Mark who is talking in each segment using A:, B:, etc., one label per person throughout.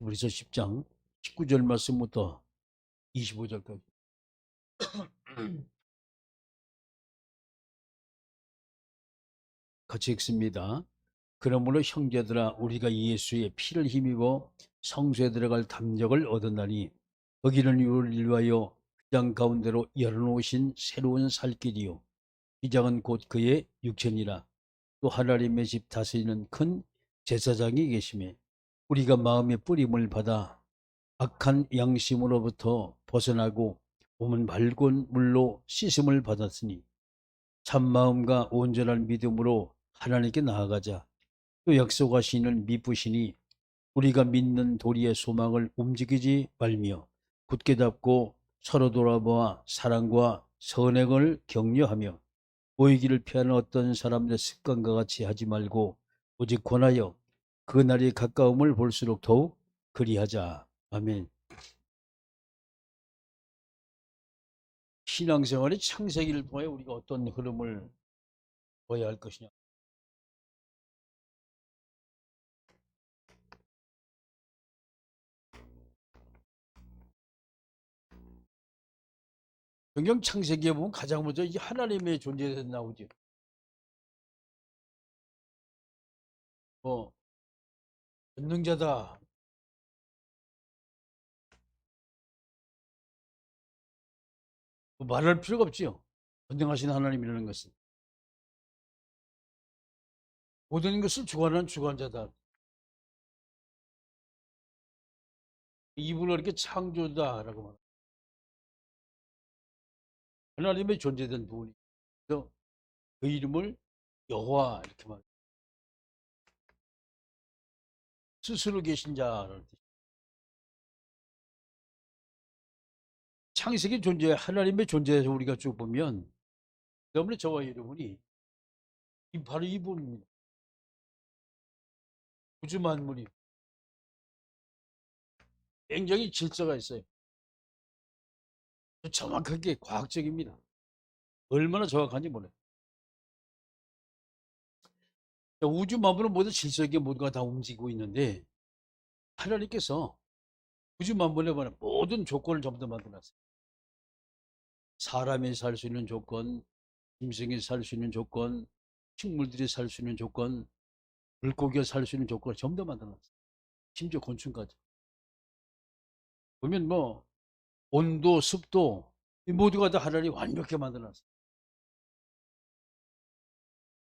A: 우리서 10장 19절 말씀부터 25절까지. 같이 읽습니다. 그러므로 형제들아 우리가 예수의 피를 힘입어 성소에 들어갈 담력을 얻었나니 거기는 우리를 위하여 휘장 가운데로 열어놓으신 새로운 살길이요 휘장은 곧 그의 육체니라 또 하나님의 집 다스리는 큰 제사장이 계심에 우리가 마음의 뿌림을 받아 악한 양심으로부터 벗어나고 몸은 맑은 물로 씻음을 받았으니 참 마음과 온전한 믿음으로 하나님께 나아가자. 또 약속하시는 미쁘시니 우리가 믿는 도리의 소망을 움직이지 말며 굳게 잡고 서로 돌아보아 사랑과 선행을 격려하며 보이기를 피하는 어떤 사람들의 습관과 같이 하지 말고 오직 권하여 그 날이 가까움을 볼수록 더욱 그리하자. 아멘. 신앙생활의 창세기를 통해 우리가 어떤 흐름을 보여야 할 것이냐. 성경 창세기에 보면 가장 먼저 이 하나님의 존재에 나오죠. 뭐 전능자다. 뭐 말할 필요가 없지요. 전능하신 하나님이라는 것은 모든 것을 주관하는 주관자다. 이분을 이렇게 창조다라고 말합니다. 하나님의 존재된 분이 그래서 그 이름을 여호와 이렇게 말. 스스로 계신 자라는 뜻. 창세기 존재, 하나님의 존재에서 우리가 쭉 보면 때문에 저와 여러분이 이 바로 이분입니다. 우주 만물이 굉장히 질서가 있어요. 정확하게 과학적입니다. 얼마나 정확한지 몰라요. 우주 만물은 모두 질서 있게 모두가 다 움직이고 있는데 하나님께서 우주 만물에 관한 모든 조건을 전부 다 만들어놨어요. 사람이 살 수 있는 조건, 짐승이 살 수 있는 조건, 식물들이 살 수 있는 조건, 물고기가 살 수 있는 조건을 전부 다 만들어놨어요. 심지어 곤충까지. 보면 뭐 온도, 습도 이 모두가 다 하나님이 완벽하게 만들어놨어요.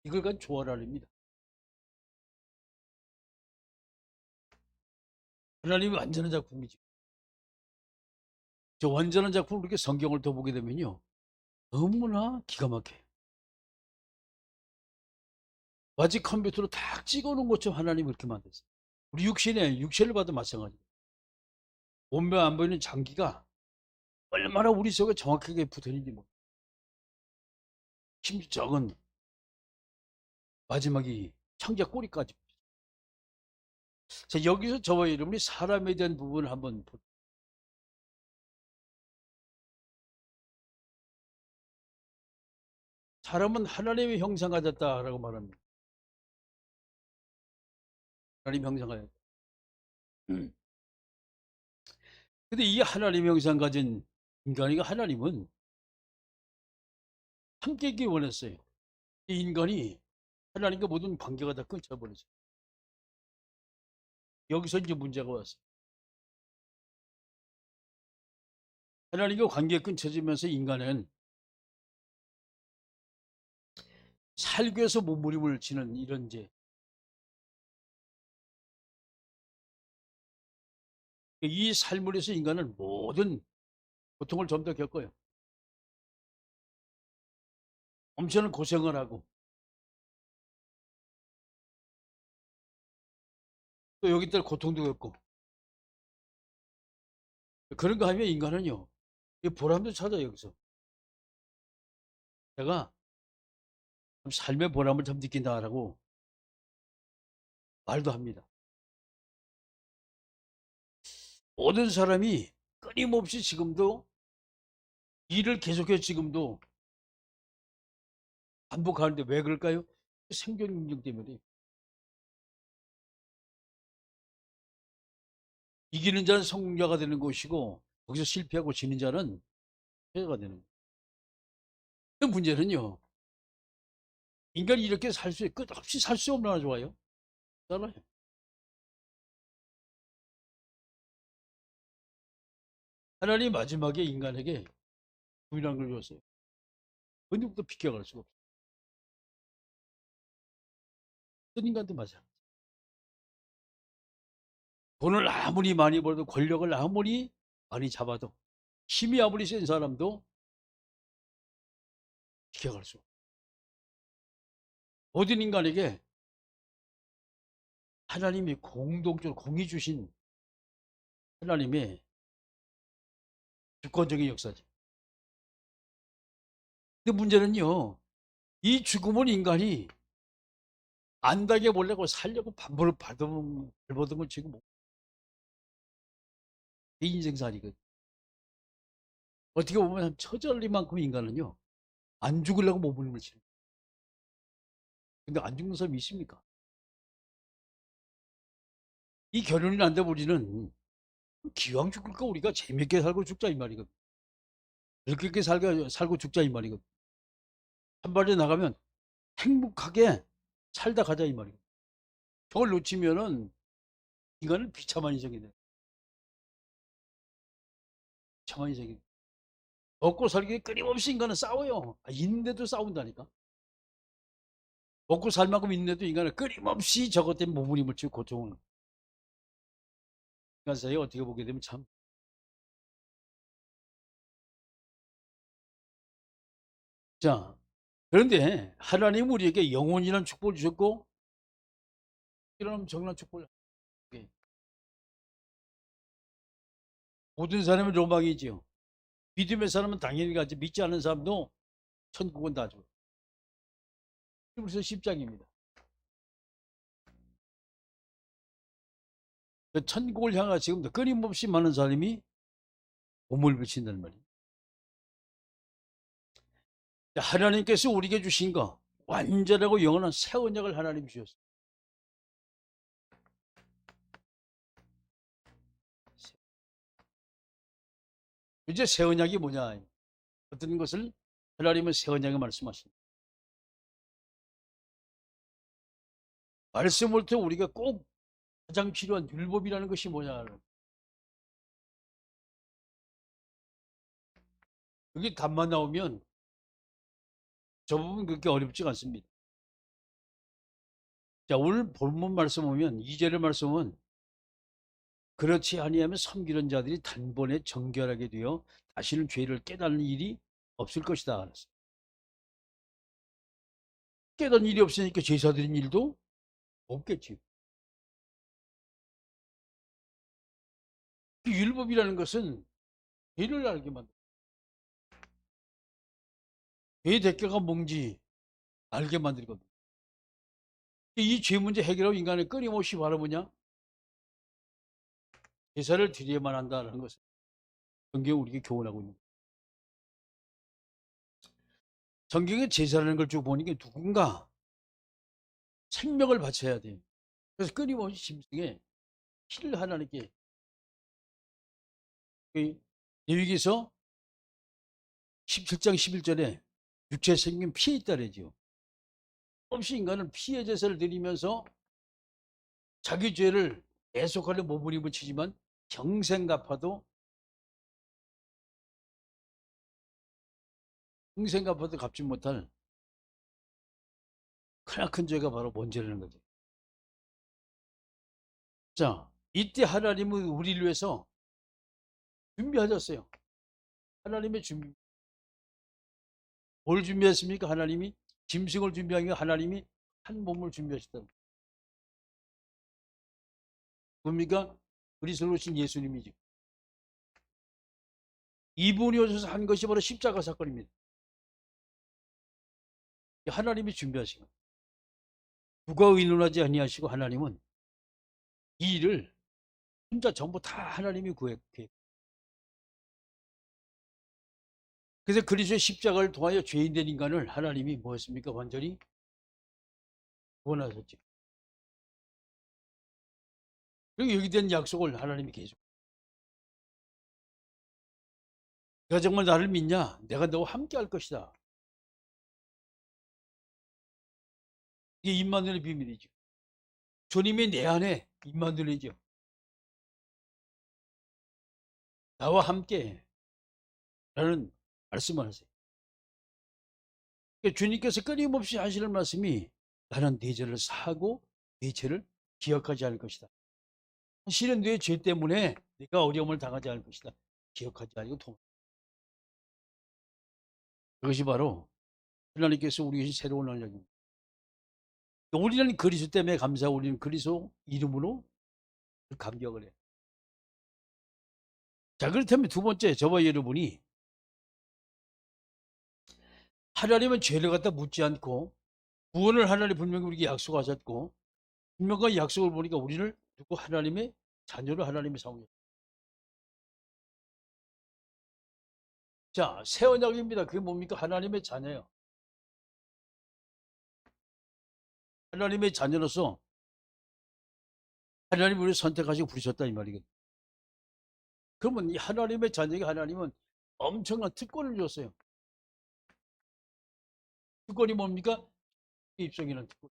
A: 이걸 가지고 조화를합니다 하나님이 완전한 작품이죠. 저 완전한 작품을 이렇게 성경을 더 보게 되면요. 너무나 기가 막혀요. 마치 컴퓨터로 딱 찍어 놓은 것처럼 하나님이 그렇게 만들었어요. 우리 육신에, 육체를 봐도 마찬가지예요. 몸매 안 보이는 장기가 얼마나 우리 속에 정확하게 붙어있는지 뭐. 심지어 적은 마지막이 창자 꼬리까지. 자, 여기서 저와 여러분이 사람에 대한 부분을 한번 보 사람은 하나님의 형상 가졌다라고 말합니다. 하나님 형상 가졌다. 음. 근데 이 하나님 형상 가진 인간이가 하나님은 함께 있기 원했어요. 이 인간이 하나님과 모든 관계가 다 끊쳐버렸어요. 여기서 이제 문제가 왔어요. 하나님과 관계가 끊쳐지면서 인간은 살기 위해서 몸부림을 치는 이런 이제 이 삶을 위해서 인간은 모든 고통을 좀 더 겪어요. 엄청난 고생을 하고 또 여기 들 고통도 겪고 그런 거 하면 인간은요 보람도 찾아 요 여기서 내가 삶의 보람을 좀 느낀다라고 말도 합니다. 모든 사람이 끊임없이 지금도 일을 계속해 지금도 반복하는데 왜 그럴까요? 생존 능력 때문에. 이기는 자는 성공자가 되는 것이고 거기서 실패하고 지는 자는 패가 되는 거예요. 그 문제는요. 인간이 이렇게 살 수, 끝없이 살수 얼마나 좋아요?잖아요. 하나님 마지막에 인간에게 부인한 걸 줬어요. 그 누구도 비껴갈 수가 없어요. 인간도 마찬가지. 돈을 아무리 많이 벌어도 권력을 아무리 많이 잡아도 힘이 아무리 센 사람도 비켜갈 수 없어요. 모든 인간에게 하나님이 공동적으로 공이 주신 하나님의 주권적인 역사지. 근데 문제는요, 이 죽음은 인간이 안 당해 보려고 살려고 반벌을 받은, 벌받은 걸 지금 못. 이 인생살이거든. 어떻게 보면 처절리만큼 인간은요, 안 죽으려고 몸부림을 치는. 근데 안 죽는 사람이 있습니까? 이 결혼이 난데 우리는 기왕 죽을까 우리가 재밌게 살고 죽자 이 말이거든. 즐겁게 살고, 살고 죽자 이 말이거든. 한 발에 나가면 행복하게 살다 가자 이 말이거든. 저걸 놓치면은 인간은 비참한 인생이 돼. 비참한 인생이 돼. 먹고 살기 끊임없이 인간은 싸워요. 아, 있는데도 싸운다니까. 먹고 살 만큼 있는데도 인간은 끊임없이 저것 때문에 몸부림을 치고 고통을. 인간 사이에 어떻게 보게 되면 참. 자, 그런데 하나님 우리에게 영원이라는 축복을 주셨고, 이런 엄청난 축복을. 예. 모든 사람의 로망이지요. 믿음의 사람은 당연히 가지, 믿지 않는 사람도 천국은 다 줘. 그래서 10장입니다. 그 천국을 향하 지금도 끊임없이 많은 사람이 몸을 붙인다는 말이에요. 하나님께서 우리에게 주신 거 완전하고 영원한 새 언약을 하나님 주셨어요. 이제 새 언약이 뭐냐? 어떤 것을 하나님은 새 언약을 말씀하십니다. 말씀을 통해 우리가 꼭 가장 필요한 율법이라는 것이 뭐냐? 여기 답만 나오면 저 부분 그렇게 어렵지가 않습니다. 자, 오늘 본문 말씀 보면 2절의 말씀은 그렇지 아니하면 섬기는 자들이 단번에 정결하게 되어 다시는 죄를 깨닫는 일이 없을 것이다. 깨닫는 일이 없으니까 제사 드린 일도 없겠지. 그 율법이라는 것은 죄를 알게 만들. 죄의 대가가 뭔지 알게 만들거든. 이죄 문제 해결하고 인간의 끊임없이 바로 뭐냐? 제사를 드려야만 한다는 것을 성경이 우리에게 교훈하고 있는 거예요. 성경에 제사라는 걸 쭉 보니까 누군가 생명을 바쳐야 돼요. 그래서 끊임없이 심승에 피를 하나님께 여기서 17장 11절에 육체 생긴 피에 있다래죠. 없이 인간은 피의 제사를 드리면서 자기 죄를 계속하려 몸부림 붙이지만 평생 갚아도 평생 갚아도 갚지 못할 크나큰 죄가 바로 뭔 죄라는 거죠. 자, 이때 하나님은 우리를 위해서 준비하셨어요. 하나님의 준비. 뭘 준비했습니까? 하나님이 짐승을 준비한 게 하나님이 한 몸을 준비하셨다. 뭡니까? 그리스도로 오신 예수님이죠. 이분이 오셔서 한 것이 바로 십자가 사건입니다. 하나님이 준비하신 거. 누가 의논하지 아니하시고 하나님은 이 일을 혼자 전부 다 하나님이 구했고 그래서 그리스도의 십자가를 통하여 죄인된 인간을 하나님이 뭐했습니까? 완전히 구원하셨죠. 그리고 여기 된 약속을 하나님이 계속 내가 정말 나를 믿냐? 내가 너와 함께 할 것이다. 이게 임마누엘의 비밀이죠. 주님이 내 안에 임마누엘이죠. 나와 함께 라는 말씀을 하세요. 그러니까 주님께서 끊임없이 하시는 말씀이 나는 네 죄를 사하고 네 죄를 기억하지 않을 것이다. 실은 내죄 때문에 네가 어려움을 당하지 않을 것이다. 기억하지 않고 통. 그것이 바로 하나님께서 우리에게 새로운 언약입니다. 우리는 그리스도 때문에 감사하고 우리는 그리스도 이름으로 그 감격을 해요. 자, 그렇다면 두 번째, 저와 여러분이 하나님은 죄를 갖다 묻지 않고 구원을 하나님 분명히 우리에게 약속하셨고 분명한 약속을 보니까 우리를 누구 하나님의 자녀로 하나님의 사용해. 자, 새 언약입니다. 그게 뭡니까? 하나님의 자녀예요. 하나님의 자녀로서 하나님 우리를 선택하시고 부르셨다 이 말이거든요. 그러면 이 하나님의 자녀에게 하나님은 엄청난 특권을 줬어요. 특권이 뭡니까? 입성이라는 특권.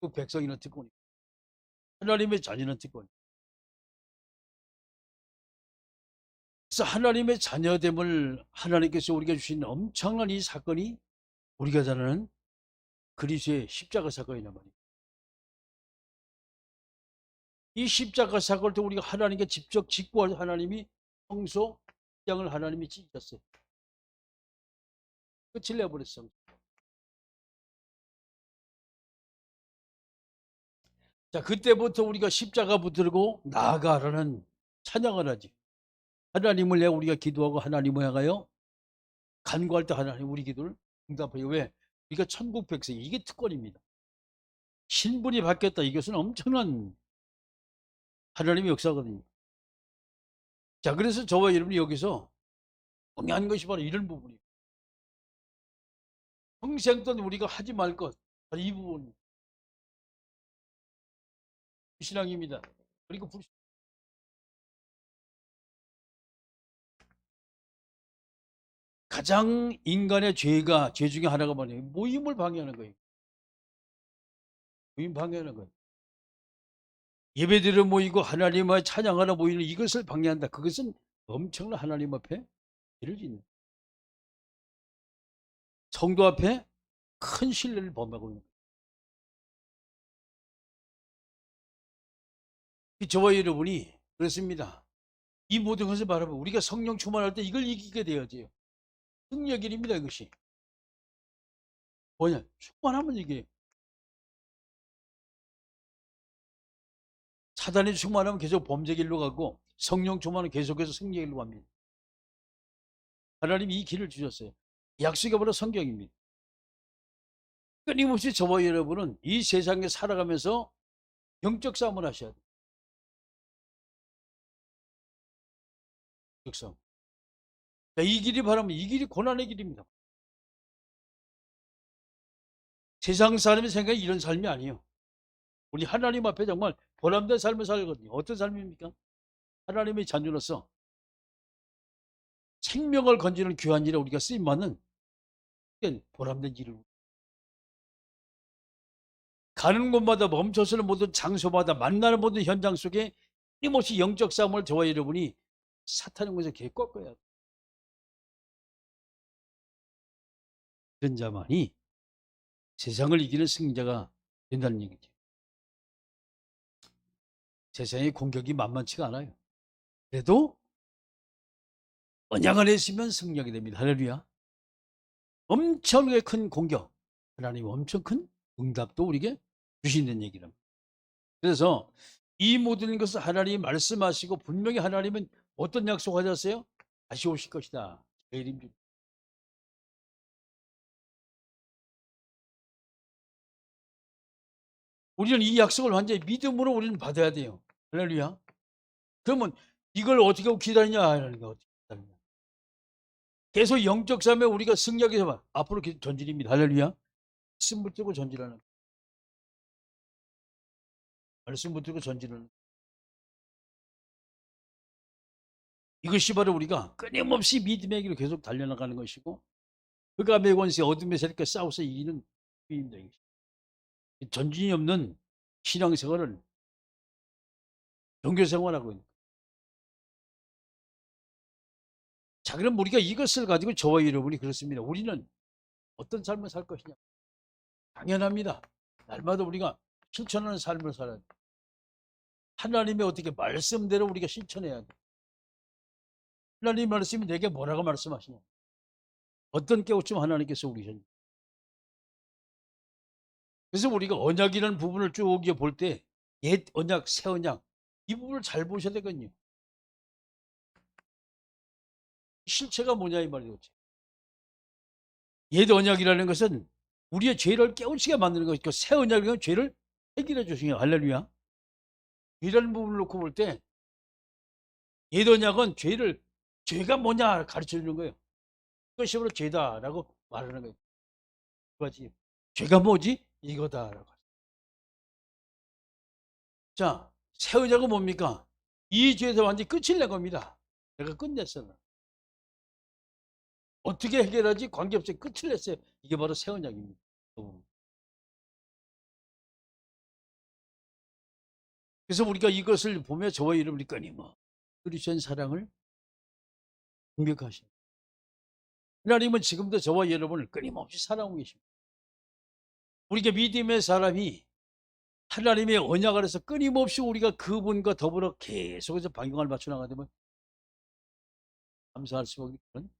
A: 그 백성이라는 특권이. 하나님의 자녀는 특권. 그래서 하나님의 자녀됨을 하나님께서 우리가 주신 엄청난 이 사건이 우리가 잘 아는 그리스의 십자가 사건이란 말이에요. 이 십자가 사건을 통해 우리가 하나님께 직접 직구할 하나님이 성소 장을 하나님이 찢었어요. 끝을 내버렸어. 자, 그때부터 우리가 십자가 붙들고 나아가라는 찬양을 하지. 하나님을 내 우리가 기도하고 하나님을 향하여 간구할 때 하나님 우리 기도를 응답해요. 왜? 우리가 천국 백성 이게 특권입니다. 신분이 바뀌었다. 이것은 엄청난 하나님의 역사거든요. 자, 그래서 저와 여러분이 여기서 중요한 것이 바로 이런 부분이에요. 평생 동안 우리가 하지 말 것, 바로 이 부분. 신앙입니다. 그리고 불 가장 인간의 죄가 죄 중에 하나가 뭐냐면 모임을 방해하는 거예요. 모임 방해하는 거예요. 예배드려 모이고 하나님의 찬양하러 모이는 이것을 방해한다. 그것은 엄청난 하나님 앞에 죄를 짓는 성도 앞에 큰 신뢰를 범하고 있는 거예요. 저와 여러분이 그렇습니다. 이 모든 것을 바라보면 우리가 성령 충만할 때 이걸 이기게 되어야지요. 승리의 길입니다, 이것이. 뭐냐? 충만하면 이게. 사단이 충만하면 계속 범죄 길로 가고 성령 충만은 계속해서 승리의 길로 갑니다. 하나님이 이 길을 주셨어요. 약속이 바로 성경입니다. 끊임없이 저와 여러분은 이 세상에 살아가면서 영적 싸움을 하셔야 돼요. 영적 싸움. 자, 이 길이 바라면 이 길이 고난의 길입니다. 세상 사람이 생각해 이런 삶이 아니에요. 우리 하나님 앞에 정말 보람된 삶을 살거든요. 어떤 삶입니까? 하나님의 자녀로서 생명을 건지는 귀한 일에 우리가 쓰임받는 보람된 일을 가는 곳마다 멈춰서는 모든 장소마다 만나는 모든 현장 속에 끊임없이 영적 싸움을 저와 여러분이 사탄의 것에 개 꺾어야 돼. 그런 자만이 세상을 이기는 승자가 된다는 얘기죠. 세상의 공격이 만만치가 않아요. 그래도 언약 안에 있으면 승리하게 됩니다. 할렐루야. 엄청나게 큰 공격, 하나님 엄청 큰 응답도 우리에게 주신다는 얘기랍니다. 그래서 이 모든 것을 하나님이 말씀하시고 분명히 하나님은 어떤 약속하셨어요? 다시 오실 것이다. 힘 우리는 이 약속을 완전히 믿음으로 우리는 받아야 돼요. 할렐루야. 그러면 이걸 어떻게 기다리냐? 이러는 거. 계속 영적 삶에 우리가 승리하기 위해서 앞으로 계속 전진입니다. 할렐루야. 말씀 붙들고 전진하는. 말씀 붙들고 전진하는. 이것이 바로 우리가 끊임없이 믿음의 길로 계속 달려나가는 것이고 그가 매권세 어둠의 세력과 싸워서 이기는 힘입니다. 전진이 없는 신앙생활을 종교생활하고 있는. 자, 그럼 우리가 이것을 가지고 저와 여러분이 그렇습니다. 우리는 어떤 삶을 살 것이냐? 당연합니다. 날마다 우리가 실천하는 삶을 살아야 돼. 하나님의 어떻게 말씀대로 우리가 실천해야 돼. 하나님 말씀이 내게 뭐라고 말씀하시냐? 어떤 깨우침 하나님께서 우리 셨냐? 그래서 우리가 언약이라는 부분을 쭉 볼 때 옛 언약, 새 언약 이 부분을 잘 보셔야 되거든요. 실체가 뭐냐 이 말이죠. 옛 언약이라는 것은 우리의 죄를 깨우치게 만드는 것이고 새 언약은 죄를 해결해 거예요. 할렐루야. 이런 부분을 놓고 볼때옛 언약은 죄를 죄가 뭐냐 가르쳐 주는 거예요. 그것이 바로 죄다라고 말하는 거예요. 두 가지. 죄가 뭐지? 이거다라고. 자, 새 언약은 뭡니까? 이 죄에서 완전히 끝을 낸 겁니다. 내가 끝냈어. 나. 어떻게 해결하지? 관계없이 끝을 냈어요. 이게 바로 새 언약입니다. 어. 그래서 우리가 이것을 보며 저와 여러분이 끊임없 그리스도의 사랑을 공격하십니다. 하나님은 지금도 저와 여러분을 끊임없이 사랑하고 계십니다. 우리가 믿음의 사람이 하나님의 언약 아래서 끊임없이 우리가 그분과 더불어 계속해서 방향을 맞춰 나가야 되면 감사할 수밖에 없는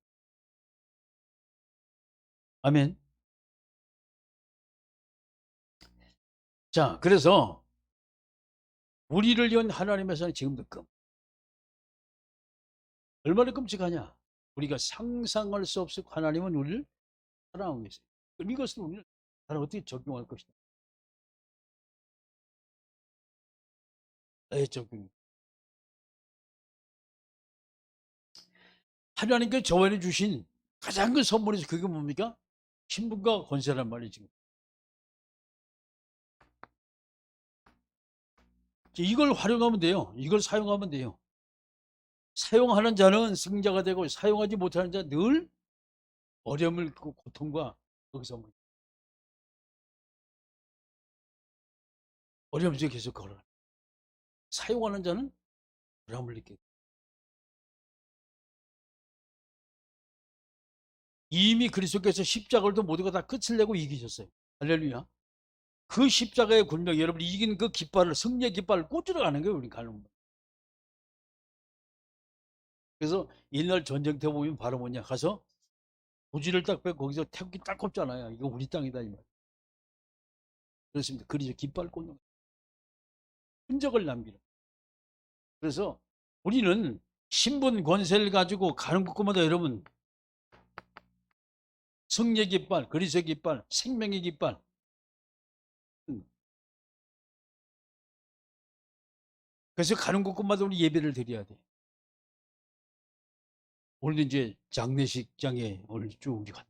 A: 아멘. 자, 그래서 우리를 위한 사랑이 지금도 끔. 얼마나 끔찍하냐? 우리가 상상할 수 없을 하나님은 우리를 사랑하고 계세요. 그럼 이것을 우리는 나는 어떻게 적용할 것이다. 에 적용. 하나님께 저에게 주신 가장 큰 선물이 그게 뭡니까? 신분과 권세란 말이지. 이걸 활용하면 돼요. 이걸 사용하면 돼요. 사용하는 자는 승자가 되고 사용하지 못하는 자늘 어려움을 그 고통과 거기서 어려움 속에 계속 걸어. 사용하는 자는 보람을 느끼고 이미 그리스도께서 십자가를 도 모두가 다 끝을 내고 이기셨어요. 할렐루야. 그 십자가의 군명 여러분이 이긴 그 깃발을 승리의 깃발을 꽂으러 가는 거예요. 우리 가는 거. 그래서 옛날 전쟁터 보면 바로 뭐냐 가서 부지를 딱 빼고 거기서 태극기 딱 꼽잖아요. 이거 우리 땅이다 이 말. 그렇습니다. 그리죠 깃발 꽂는 거. 흔적을 남기는. 그래서 우리는 신분 권세를 가지고 가는 곳마다 여러분 승리의 깃발, 그리스의 깃발, 생명의 깃발. 음. 그래서 가는 곳마다 우리 예배를 드려야 돼. 오늘 이제 장례식장에 오늘 쭉 우리 가.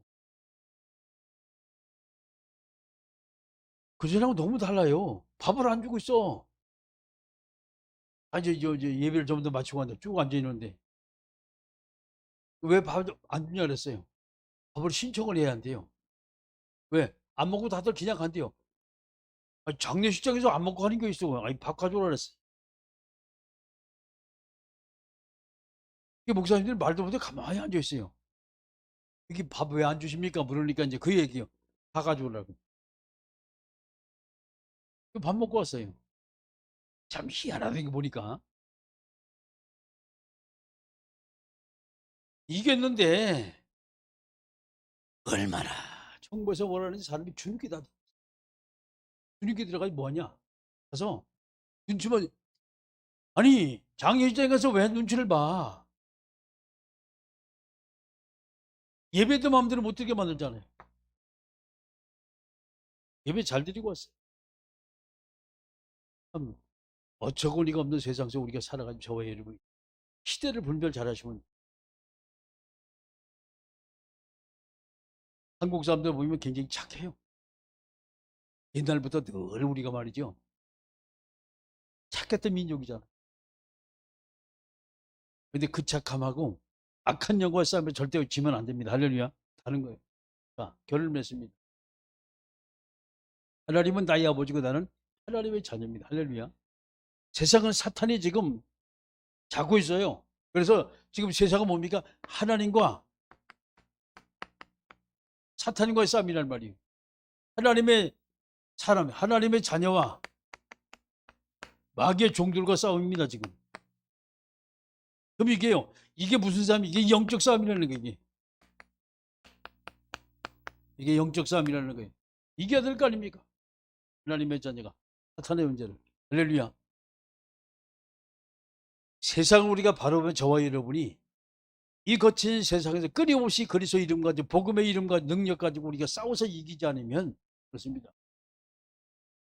A: 그전하고 너무 달라요. 밥을 안 주고 있어. 아, 이제, 이제, 이제 예배를 좀더 마치고 왔는데 쭉 앉아 있는데. 왜 밥을 안 주냐 그랬어요. 밥을 신청을 해야 한대요. 왜? 안 먹고 다들 그냥 간대요. 아니, 장례식장에서 안 먹고 가는 게 있어. 아니, 밥 가져오라 그랬어. 이 목사님들 말도 못해 가만히 앉아 있어요. 여기 밥왜 안 주십니까? 물으니까 이제 그 얘기요. 다 가져오라고. 밥 먹고 왔어요. 참 희한하다 거 보니까. 이겼는데 얼마나 정부에서 원하는 사람이 주눅이 다 주눅이 들어가지 뭐하냐? 가서 눈치만 아니 장례식장에 가서 왜 눈치를 봐? 예배도 마음대로 못 드리게 만들잖아요. 예배 잘 드리고 왔어요. 참 어처구니가 없는 세상에서 우리가 살아가는 저와 여러분 시대를 분별 잘하시면 한국 사람들 보면 굉장히 착해요. 옛날부터 늘 우리가 말이죠. 착했던 민족이잖아. 근데 그 착함하고 악한 영과 싸우면 절대 지면 안 됩니다. 할렐루야. 다른 거예요. 자, 결을 맺습니다. 하나님은 나의 아버지고 나는 하나님의 자녀입니다. 할렐루야. 세상은 사탄이 지금 자고 있어요. 그래서 지금 세상은 뭡니까? 하나님과 사탄과의 싸움이란 말이에요. 하나님의 사람, 하나님의 자녀와 마귀의 종들과 싸움입니다, 지금. 그럼 이게요, 이게 무슨 싸움? 이게 영적 싸움이라는 거예요, 이게. 이게 영적 싸움이라는 거예요. 이겨야 될 거 아닙니까? 하나님의 자녀가 사탄의 문제를. 할렐루야. 세상을 우리가 바라보면 저와 여러분이 이 거친 세상에서 끊임없이 그리스도 이름 가지고 복음의 이름 가지고 능력 가지고 우리가 싸워서 이기지 않으면 그렇습니다.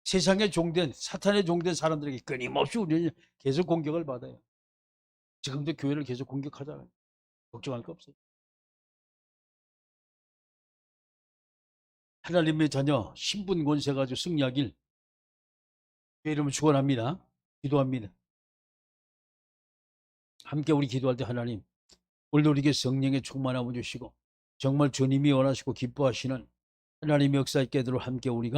A: 세상의 종된 사탄의 종된 사람들에게 끊임없이 우리는 계속 공격을 받아요. 지금도 교회를 계속 공격하잖아요. 걱정할 거 없어요. 하나님의 자녀 신분 권세 가지고 승리하길 주의 이름을 축원합니다. 기도합니다. 함께 우리 기도할 때 하나님 오늘도 우리에게 성령의 충만함을 주시고 정말 주님이 원하시고 기뻐하시는 하나님의 역사 있게 되도록 함께 우리가